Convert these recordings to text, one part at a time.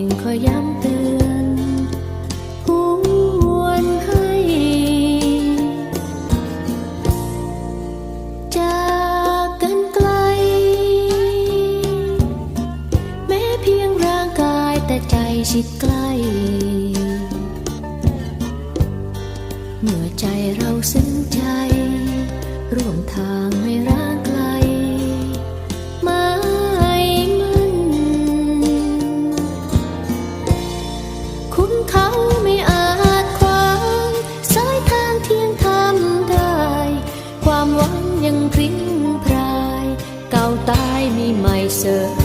งคอยย้ำเตือนหูวนให้ จากกันไกล แม้เพียงร่างกายแต่ใจชิดใกล้ เมื่อใจเราซึ้งใจ ร่วมทางให้รัก เขาไม่อาจขวางสายทางเที่ยงทำได้ ความหวังยังพริ้งพราย เก่าตายมีใหม่เสริม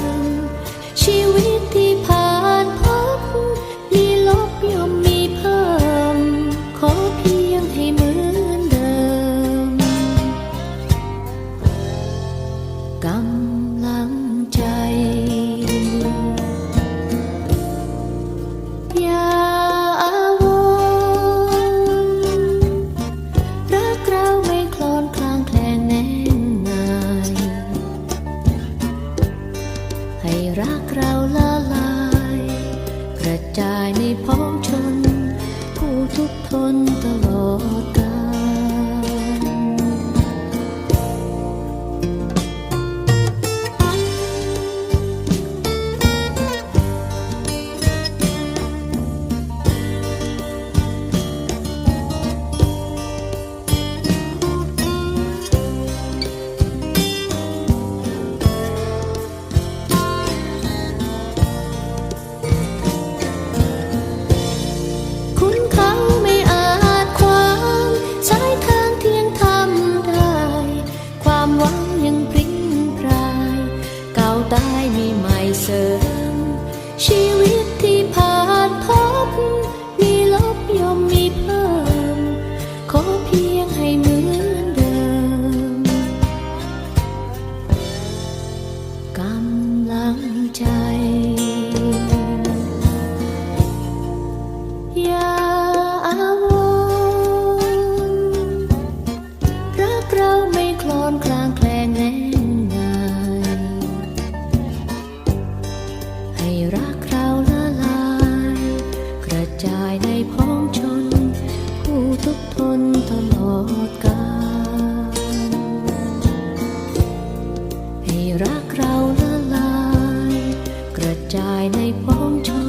รักเราละลาย กระจายในพ้องชน ผู้ทุกทนตลอดกาล มีใหม่เสริม ชีวิตที่ผ่านพบ มีลบย่อมมีเพิ่ม ขอเพียงให้เหมือนเดิมกำลังใจอ ในพ้องชน ผู้ทุกทนตลอดกาลให้รักเราละลาย กระจายในพ้องชน